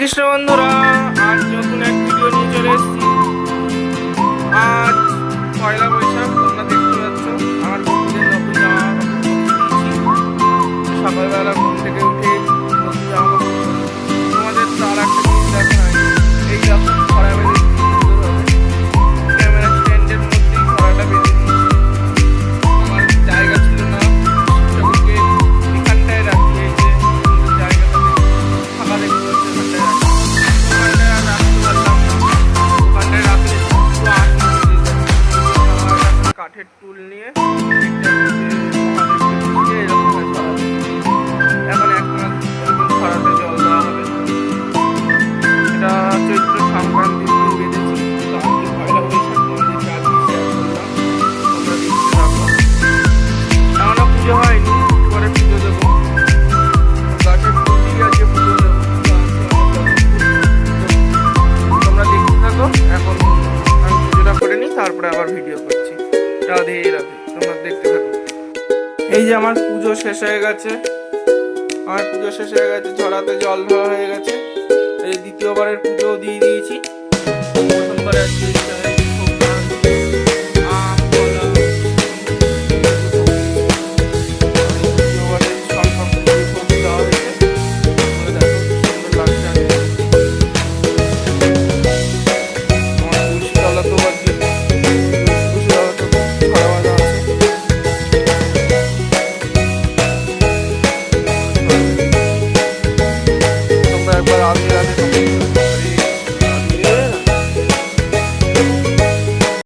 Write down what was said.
কৃষ্ণ বন্ধুরা, আজ নতুন এক ভিডিও নিয়ে চলে এসেছি। আজ পয়লা বৈশাখ, তোমরা দেখতে পাচ্ছ, আমার সকালবেলা ঘুম থেকে এখন আমি পুজোটা করে নিই তারপরে আবার ভিডিও করছি। রাধে রাধে। তোমরা দেখতে থাকো। এই যে আমার পুজো শেষ হয়ে গেছে। আমার পুজো শেষ হয়ে গেছে, ঝড়াতে জল ধরা হয়ে গেছে। এই দ্বিতীয়বারের পুজো দিয়ে দিয়েছি।